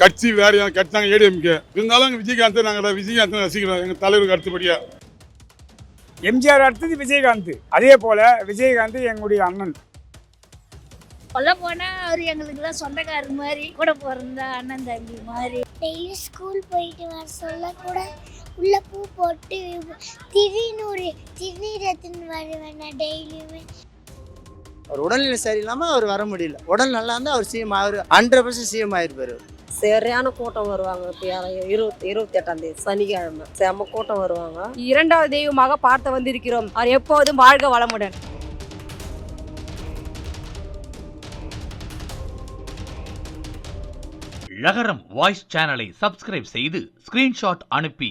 கட்சி வேற கட்சினாங்க ஏடிஎம்கே. இருந்தாலும் எங்கள் விஜயகாந்த் நாங்கள் விஜயகாந்த் ரசிக்கிறோம். எங்கள் தலைவருக்கு அடுத்தபடியாக எம்ஜிஆர் அடுத்தது விஜயகாந்த். அதே போல விஜயகாந்த் எங்களுடைய அண்ணன். சொல்ல போனா அவர் எங்களுக்குலாம் சொந்தக்காரர் மாதிரி கூட பிறந்த அண்ணன் தம்பி மாதிரி. டெய்லி ஸ்கூல் போயிட்டு வர சொல்ல கூட உள்ள பூ போட்டு திருநூறு திருநீரத்துன்னு வருவேன் நான் டெய்லியுமே. அவர் உடல்நிலை சரியில்லாமல் அவர் வர முடியல. உடல் நல்லா இருந்தால் அவர் சிஎம் அவர் ஹண்ட்ரட் பர்சன்ட் சிஎம் ஆயிருப்பார். சரியான கூட்டம் வருவாங்க இருபத்தி இருபத்தி எட்டாம் தேதி சனிக்கிழமை. செம்ம கூட்டம் வருவாங்க. இரண்டாவது தெய்வமாக பார்த்து வந்திருக்கிறோம். அவர் எப்போதும் வாழ்க வளமுடன். லகரம் வாய்ஸ் சேனலை சப்ஸ்கிரைப் செய்து ஸ்கிரீன்ஷாட் அனுப்பி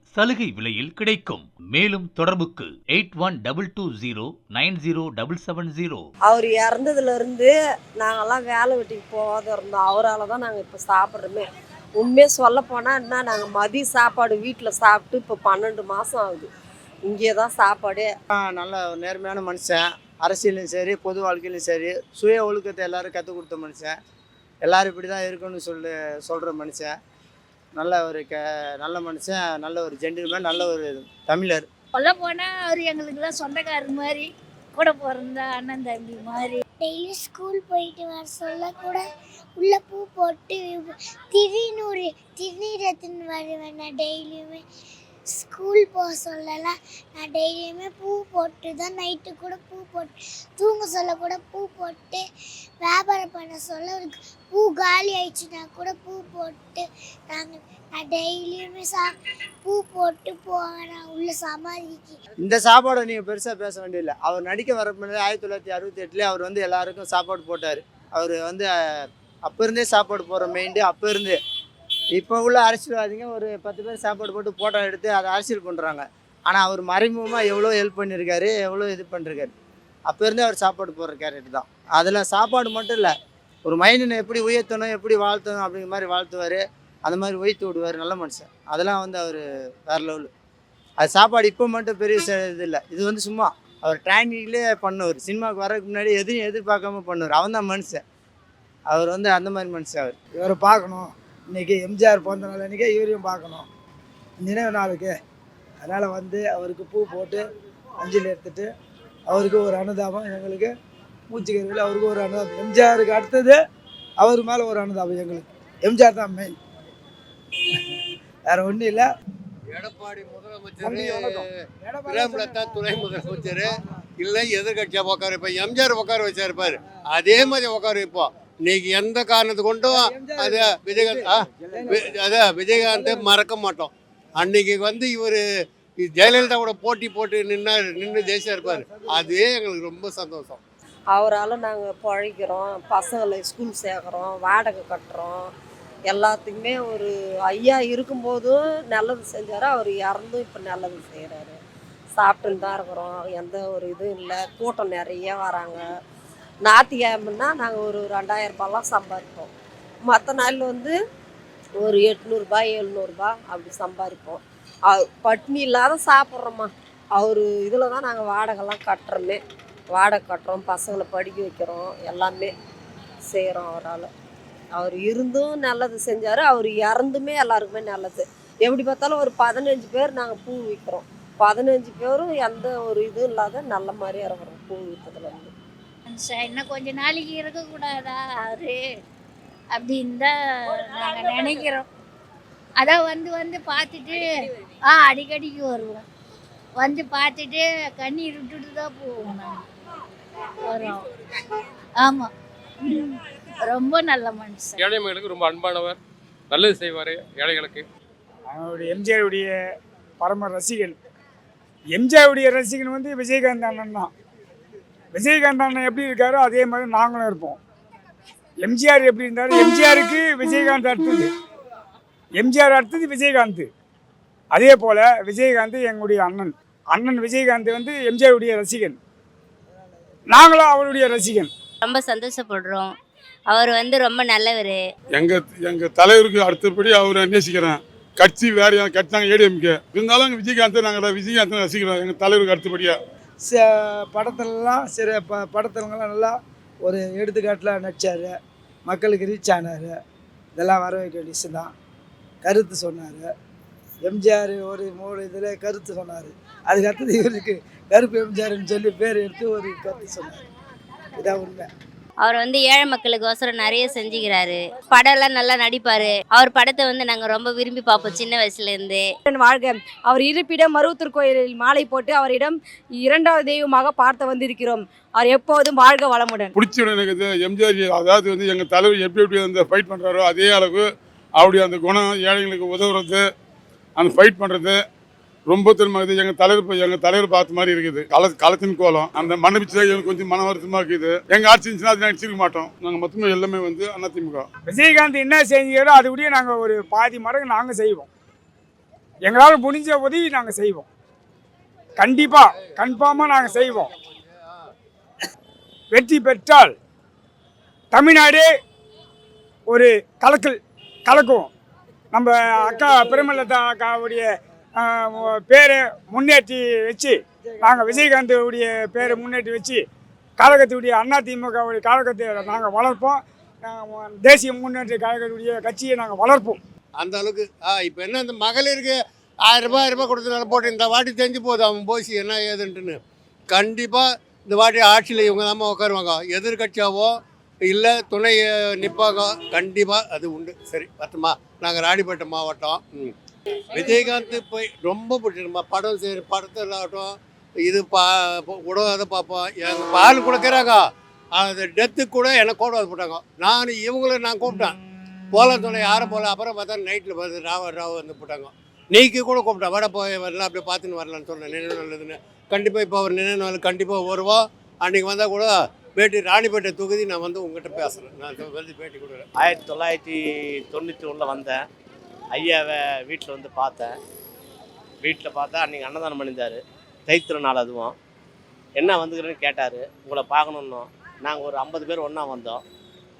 சலுகை விலையில் கிடைக்கும். மேலும் தொடர்புக்கு eight one double two zero nine zero double seven zero. அவர் இறந்ததுல இருந்து நாங்கெல்லாம் வேலை வெட்டிக்கு போகாத இருந்தோம். அவரால் தான் நாங்கள் இப்போ சாப்பிட்றோமே. உண்மையாக சொல்ல போனால் என்ன நாங்கள் மதிய சாப்பாடு வீட்டில் சாப்பிட்டு இப்போ பன்னெண்டு மாதம் ஆகுது. இங்கே தான் சாப்பாடே நல்ல நேர்மையான மனுஷன். அரசியலையும் சரி பொது வாழ்க்கையிலும் சரி சுய ஒழுக்கத்தை எல்லாரும் கற்றுக் கொடுத்த மனுஷன். எல்லாரும் இப்படி தான் இருக்கணும்னு சொல்லி சொல்கிற மனுஷன். நல்ல ஒரு க நல்ல மனுஷன் நல்ல ஒரு ஜென்டில்மேன் நல்ல ஒரு தமிழர். சொல்ல போனா அவர் எங்களுக்குலாம் சொந்தக்காரர் மாதிரி கூட பிறந்த அண்ணன் தம்பி மாதிரி. டெய்லி ஸ்கூல் போயிட்டு வர சொல்ல கூட உள்ள பூ போட்டு திருநூறு திருநீரத்துன்னு வருவேன் நான் டெய்லியுமே. ஸ்கூல் போக சொல்லலாம் நான் டெய்லியுமே பூ போட்டு தான் நைட்டு கூட பூ போட்டு தூங்க சொல்ல கூட பூ போட்டு வியாபாரம் பண்ண சொல்ல பூ காலி ஆயிடுச்சுன்னா கூட பூ போட்டு நாங்கள் நான் டெய்லியுமே சா பூ போட்டு போவேன். நான் உள்ள சமாதிக்கு. இந்த சாப்பாடை நீங்கள் பெருசாக பேச வேண்டியதில்லை. அவர் நடிக்க வர முன்னாடி ஆயிரத்தி தொள்ளாயிரத்தி அறுபத்தி எட்டுலேயே அவர் வந்து எல்லாருக்கும் சாப்பாடு போட்டார். அவர் வந்து அப்போ இருந்தே சாப்பாடு போடுற மெயின்டு அப்போ இருந்தே. இப்போ உள்ள அரசியல்வாதிங்க ஒரு பத்து பேர் சாப்பாடு போட்டு ஃபோட்டோ எடுத்து அதை அரசியல் பண்ணுறாங்க ஆனால் அவர் மறைமுகமாக எவ்வளோ ஹெல்ப் பண்ணியிருக்காரு எவ்வளோ இது பண்ணிருக்காரு அப்போ இருந்தே அவர் சாப்பாடு போடுற கேரக்டர் தான். அதில் சாப்பாடு மட்டும் இல்லை ஒரு மைண்டனை எப்படி உயர்த்தணும் எப்படி வாழ்த்தணும் அப்படிங்கிற மாதிரி வாழ்த்துவார். அந்த மாதிரி உயர்த்து விடுவார் நல்ல மனுஷன். அதெல்லாம் வந்து அவர் வேறு லெவலு அது சாப்பாடு இப்போ மட்டும் பெரிய இது இல்லை. இது வந்து சும்மா அவர் ட்ரைனிங்லேயே பண்ணுவார். சினிமாவுக்கு வரதுக்கு முன்னாடி எதையும் எதிர்பார்க்காம பண்ணுவார். அவன் தான் மனுஷன். அவர் வந்து அந்த மாதிரி மனுஷன் அவர். இவரை பார்க்கணும். இன்னைக்கு எம்ஜிஆர் பிறந்த நாள் அன்றைக்கே இவரையும் பார்க்கணும். நினைவு நாளுக்கு. அதனால் வந்து அவருக்கு பூ போட்டு அஞ்சலி எடுத்துட்டு அவருக்கு ஒரு அனுதாபம். எங்களுக்கு மூச்சுக்கருவில் அவருக்கு ஒரு அனுதாபம். எம்ஜிஆருக்கு அடுத்தது அவர் மேலே ஒரு அனுதாபம் எங்களுக்கு. எம்ஜிஆர் தான் மெயின் வேற ஒன்றும் இல்லை. எடப்பாடி முதலமைச்சர் துணை முதலமைச்சர். இல்லை எதிர்கட்சியா உட்கார இப்போ எம்ஜிஆர் உட்கார வச்சிருப்பாரு அதே மாதிரி உட்கார வைப்போம் இன்னைக்கு எந்த காரணத்து கொண்டும் அது விஜயகாந்த் ஆ, அதான் விஜயகாந்தை மறக்க மாட்டோம். அன்னைக்கு வந்து இவர் ஜெயலலிதா கூட போட்டி போட்டு நின்று நின்று ஜெயிச்சா இருப்பாரு அதுவே எங்களுக்கு ரொம்ப சந்தோஷம். அவரால் நாங்கள் பழைக்கிறோம் பசங்களை ஸ்கூல் சேர்க்குறோம் வாடகை கட்டுறோம். எல்லாத்துக்குமே ஒரு ஐயா இருக்கும்போதும் நல்லது செஞ்சார் அவர் இறந்தும் இப்போ நல்லது செய்கிறாரு சாப்பிட்டுன்னு தான் இருக்கிறோம் எந்த ஒரு இதுவும் இல்லை கூட்டம் நிறைய வராங்க. ஞாயிற்றுக்கிழமைன்னா நாங்கள் ஒரு ரெண்டாயிரம் ரூபாய்லாம் சம்பாதிப்போம். மற்ற நாளில் வந்து ஒரு எட்நூறுபா எழுநூறுபா அப்படி சம்பாதிப்போம். பட்னி இல்லாத சாப்பிட்றோம்மா. அவர் இதில் தான் நாங்கள் வாடகைலாம் கட்டுறோமே. வாடகை கட்டுறோம் பசங்களை படிக்க வைக்கிறோம் எல்லாமே செய்கிறோம் அவரால். அவர் இருந்தும் நல்லது செஞ்சார் அவர் இறந்துமே எல்லாருக்குமே நல்லது. எப்படி பார்த்தாலும் ஒரு பதினஞ்சு பேர் நாங்கள் பூ விற்கிறோம் பதினஞ்சு பேரும் எந்த ஒரு இதுவும் இல்லாத நல்ல மாதிரியாக இருக்கிறோம் பூ விற்றதுலேருந்து இன்னும் கொஞ்ச நாளைக்கு இருக்கக்கூடாதா அவரு? அப்படின்னு தான் நாங்கள் நினைக்கிறோம். அதான் வந்து வந்து பார்த்துட்டு ஆ அடிக்கடிக்கு வருவோம். வந்து பார்த்துட்டு கண்ணீர் விட்டுட்டு தான் போவோம் நாங்கள் வரோம். ஆமாம் ரொம்ப நல்ல மனுஷன். ஏழை மக்களுக்கு ரொம்ப அன்பானவர். நல்லது செய்வார் ஏழைகளுக்கு. அவனுடைய எம்ஜிஆருடைய பரம ரசிகன். எம்ஜிஆருடைய ரசிகன் வந்து விஜயகாந்த் அண்ணன் தான். விஜயகாந்த் அண்ணன் எப்படி இருக்காரோ அதே மாதிரி நாங்களும் இருப்போம். எம்ஜிஆர் எப்படி இருந்தாரு? எம்ஜிஆருக்கு விஜயகாந்த் அடுத்தது. எம்ஜிஆர் அடுத்தது விஜயகாந்த். அதே போல் விஜயகாந்த் எங்களுடைய அண்ணன். அண்ணன் விஜயகாந்த் வந்து எம்ஜிஆருடைய ரசிகன். நாங்களும் அவருடைய ரசிகன். ரொம்ப சந்தோஷப்படுறோம். அவர் வந்து ரொம்ப நல்லவர். எங்க எங்க தலைவருக்கு அடுத்தபடி அவரை நேசிக்கிறேன். கட்சி வேற யாரும் கட்சி நாங்கள் ஏடிஎம்கே. இருந்தாலும் விஜயகாந்த் நாங்கள் விஜயகாந்த் ரசிக்கிறோம். எங்க தலைவருக்கு அடுத்தபடியா. ச படத்துலலாம் சில ப படத்துலலாம் நல்லா ஒரு எடுத்துக்காட்டில் நடித்தார் மக்களுக்கு ரீச் ஆனார். இதெல்லாம் வர வைக்க வேண்டிய விஷயம் தான். கருத்து சொன்னார். எம்ஜிஆர் ஒரு மூணு இதில் கருத்து சொன்னார். அதுக்கு அடுத்தது இவருக்கு கருப்பு எம்ஜிஆர்னு சொல்லி பேர் எடுத்து ஒரு கருத்து சொன்னார். இதான் உண்மை. அவர் வந்து ஏழை மக்களுக்கோசரம் நிறைய செஞ்சுக்கிறாரு. படம்லாம் நல்லா நடிப்பாரு. அவர் படத்தை வந்து நாங்க ரொம்ப விரும்பி பார்ப்போம் சின்ன வயசுல இருந்து வாழ்க. அவர் இருப்பிடம் மருவத்தூர் கோயிலில் மாலை போட்டு அவரிடம் இரண்டாவது தெய்வமாக பார்த்து வந்திருக்கிறோம். அவர் எப்போதும் வாழ்க வளமுடன். பிடிச்ச எனக்கு எம்ஜிஆர் அதாவது வந்து எங்கள் தலைவர் எப்படி எப்படி அந்த ஃபைட் பண்ணுறாரோ அதே அளவு அவருடைய அந்த குணம் ஏழைங்களுக்கு உதவுறது அந்த ஃபைட் பண்ணுறது ரொம்ப திரும்ப எங்கள் தலைவர் எங்க எங்கள் தலைவர் பார்த்த மாதிரி இருக்குது. கள களத்தின் கோலம். அந்த மண்ணை பிச்சு கொஞ்சம் மன வருத்தமா இருக்குது. எங்கள் ஆட்சி இருந்துச்சுன்னா அது நடிச்சிருக்க மாட்டோம். நாங்கள் மொத்தமே எல்லாமே வந்து அதிமுக. விஜயகாந்த் என்ன செஞ்சீங்களோ அது கூட நாங்கள் ஒரு பாதி மடங்கு நாங்கள் செய்வோம். எங்களால் முடிஞ்ச உதவி நாங்கள் செய்வோம். கண்டிப்பாக கன்ஃபார்மாக நாங்கள் செய்வோம். வெற்றி பெற்றால் தமிழ்நாடு ஒரு கலக்கல் கலக்கும் நம்ம அக்கா பிரமலதா அக்காவுடைய பேரை முன்னேற்றி வச்சு நாங்கள் விஜயகாந்தோடைய பேரை முன்னேற்றி வச்சு கழகத்துடைய அதிமுகவுடைய கழகத்தை நாங்கள் வளர்ப்போம். தேசிய முன்னேற்ற கழகத்துடைய கட்சியை நாங்கள் வளர்ப்போம். அந்த அளவுக்கு ஆ இப்போ என்ன இந்த மகளிருக்கு ஆயிரம் ரூபாய் ஆயிரம் ரூபாய் கொடுத்தனால போட்டு இந்த வாட்டி தெரிஞ்சு போகுது அவன் போசி என்ன ஏதுன்ட்டுன்னு. கண்டிப்பாக இந்த வாட்டி ஆட்சியில் இவங்க தான் உட்காருவாங்க எதிர்கட்சியாவோ இல்லை துணை நிற்பாங்க கண்டிப்பாக அது உண்டு. சரி பத்துமா நாங்கள் ராணிப்பேட்டை மாவட்டம் ம். விஜயகாந்த் போய் ரொம்ப பிடிச்சிருமா படம் சரி படத்தில் ஆகட்டும் இது பா உடவாத பார்ப்போம். எங்கள் பால் கொடுக்குறாங்க. அந்த டெத்துக்கு கூட எனக்கு கூட போட்டாங்க. நான் இவங்கள நான் கூப்பிட்டேன். போல துணை யாரும் போகல. அப்புறம் பார்த்தா நைட்டில் பார்த்து ராவ ராவ வந்து போட்டாங்க. நீக்கி கூட கூப்பிட்டேன். வட போய் வரலாம் அப்படியே பார்த்துன்னு வரலான்னு சொன்னேன். நினைவு நல்லதுன்னு கண்டிப்பாக இப்போ அவர் நினைவு நாள் கண்டிப்பாக வருவோம். அன்றைக்கி வந்தால் கூட பேட்டி ராணிப்பேட்டை தொகுதி நான் வந்து உங்ககிட்ட பேசுகிறேன் நான் வந்து பேட்டி கொடுக்குறேன். ஆயிரத்தி தொள்ளாயிரத்தி தொண்ணூற்றி ஒன்றில் வந்தேன். ஐயாவை வீட்டில் வந்து பார்த்தேன். வீட்டில் பார்த்தா அன்றைக்கி அன்னதானம் பண்ணியிருந்தார். தைத்திர நாள் அதுவும். என்ன வந்துக்கிறேன்னு கேட்டார். உங்களை பார்க்கணுன்னோம் நாங்கள் ஒரு ஐம்பது பேர் ஒன்றா வந்தோம்.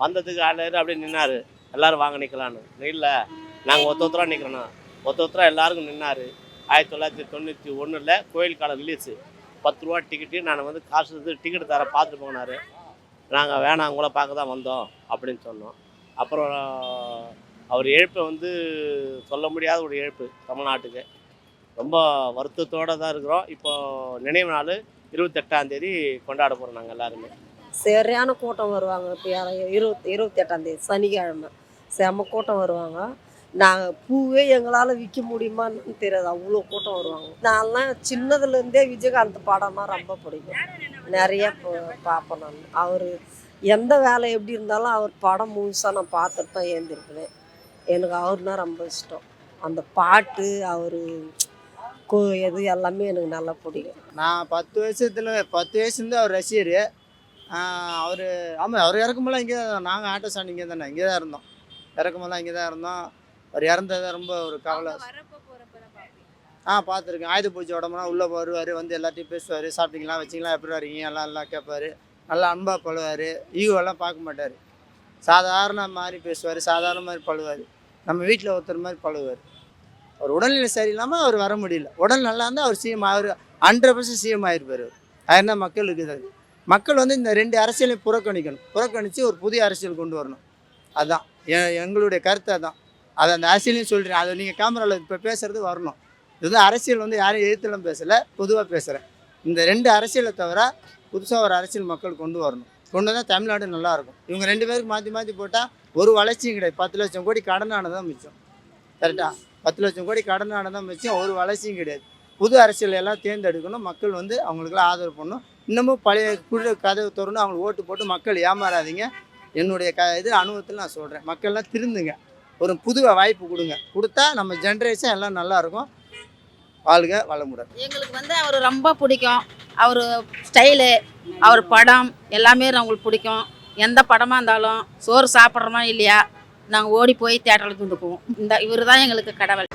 வந்ததுக்கு ஆளு அப்படியே நின்னார். எல்லோரும் வாங்க நிற்கலான்னு இல்லை நாங்கள் ஒத்த ஒத்தராக நிற்கிறோண்ணா ஒத்த ஒத்தரா எல்லாருக்கும் நின்னார். ஆயிரத்தி தொள்ளாயிரத்தி தொண்ணூற்றி ஒன்றில் கோயில் காலம் ரிலீஸு பத்து ரூபா டிக்கெட்டு நான் வந்து காசு டிக்கெட் தர பார்த்துட்டு போனார். நாங்கள் வேணாம் உங்களை பார்க்க தான் வந்தோம் அப்படின்னு சொன்னோம். அப்புறம் அவர் இழப்பை வந்து சொல்ல முடியாத ஒரு இழப்பு தமிழ்நாட்டுக்கு. ரொம்ப வருத்தத்தோடு தான் இருக்கிறோம். இப்போ நினைவு நாள் இருபத்தெட்டாம் தேதி கொண்டாட போகிறோம் நாங்கள் எல்லாருமே. சரியான கூட்டம் வருவாங்க இப்போ இருபத்தி இருபத்தெட்டாந்தேதி சனிக்கிழமை. செம்ம கூட்டம் வருவாங்க. நாங்கள் பூவே எங்களால் விற்க முடியுமான்னு தெரியாது. அவ்வளோ கூட்டம் வருவாங்க. நான்லாம் சின்னதுலேருந்தே விஜயகாந்த் படம்னா ரொம்ப பிடிக்கும். நிறைய பார்ப்போம் பார்ப்பேன் நான். அவர் எந்த வேலை எப்படி இருந்தாலும் அவர் படம் முழுசாக நான் பார்த்துட்டு தான் ஏந்திருக்கிறேன் எனக்கு அவர்னா ரொம்ப இஷ்டம். அந்த பாட்டு அவர் இது எல்லாமே எனக்கு நல்லா பிடிக்கும் நான் பத்து வருஷத்தில் பத்து வயசுலேருந்து அவர் ரசிகர். அவர் ஆமாம் அவர் இறக்கும்போதெல்லாம் இங்கே தான் நாங்கள் ஆட்டோ ஸ்டாண்ட் இங்கே தானே இங்கே தான் இருந்தோம். இறக்கும்போதெல்லாம் இங்கே தான் இருந்தோம். அவர் இறந்தது ரொம்ப ஒரு கவலை. ஆ பார்த்துருக்கேன். ஆயுத பூஜை உடம்புனா உள்ளே வருவார் வந்து எல்லாத்தையும் பேசுவார். சாப்பிட்டீங்களா வச்சிங்களா எப்படி வரீங்க எல்லாம் எல்லாம் கேட்பாரு. நல்லா அன்பாக பழுவார் ஈகோலாம் பார்க்க மாட்டார். சாதாரண மாதிரி பேசுவார் சாதாரண மாதிரி பழுவார் நம்ம வீட்டில் ஒருத்தர் மாதிரி பழகுவார். அவர் உடல்நிலை சரியில்லாமல் அவர் வர முடியல. உடல் நல்லா இருந்தால் அவர் சிஎம் அவர் ஹண்ட்ரட் பர்சன்ட் சிஎம் ஆகிருப்பார் அவர். அதுனா மக்களுக்கு இது மக்கள் வந்து இந்த ரெண்டு அரசியலையும் புறக்கணிக்கணும். புறக்கணித்து ஒரு புதிய அரசியல் கொண்டு வரணும். அதுதான் எ- எங்களுடைய கருத்து தான் அதை அந்த அரசியலையும் சொல்கிறேன் அதை நீங்கள் கேமராவில் இப்போ பேசுகிறது வரணும். இது வந்து அரசியல் வந்து யாரையும் எதிர்த்துலாம் பேசலை. பொதுவாக பேசுகிறேன் இந்த ரெண்டு அரசியலை தவிர புதுசாக ஒரு அரசியல் மக்கள் கொண்டு வரணும். கொண்டு வந்தால் தமிழ்நாடு நல்லாயிருக்கும் இவங்க ரெண்டு பேருக்கு மாற்றி மாற்றி போட்டால் ஒரு வளர்ச்சியும் கிடையாது. பத்து லட்சம் கோடி கடனானதான் மிச்சம். கரெக்டாக பத்து லட்சம் கோடி கடனானதான் மிச்சம். ஒரு வளர்ச்சியும் கிடையாது. புது அரசியல் எல்லாம் தேர்ந்தெடுக்கணும். மக்கள் வந்து அவங்களுக்குலாம் ஆதரவு பண்ணணும். இன்னமும் பழைய குழு கதவு திறந்து அவங்களுக்கு ஓட்டு போட்டு மக்கள் ஏமாறாதீங்க. என்னுடைய க இது அனுபவத்தில் நான் சொல்கிறேன் மக்கள்லாம் திருந்துங்க. ஒரு புது வாய்ப்பு கொடுங்க. கொடுத்தா நம்ம ஜென்ரேஷன் எல்லாம் நல்லாயிருக்கும் வாழ்க வளமுடன். எங்களுக்கு வந்து அவர் ரொம்ப பிடிக்கும். அவர் ஸ்டைலு அவர் படம் எல்லாமே அவங்களுக்கு பிடிக்கும். எந்த படமாக இருந்தாலும் சோறு சாப்பிட்றோமா இல்லையா? நாங்கள் ஓடி போய் தேட்டரில் வந்துக்குவோம் இந்த இவர் தான் எங்களுக்கு கடவுள்.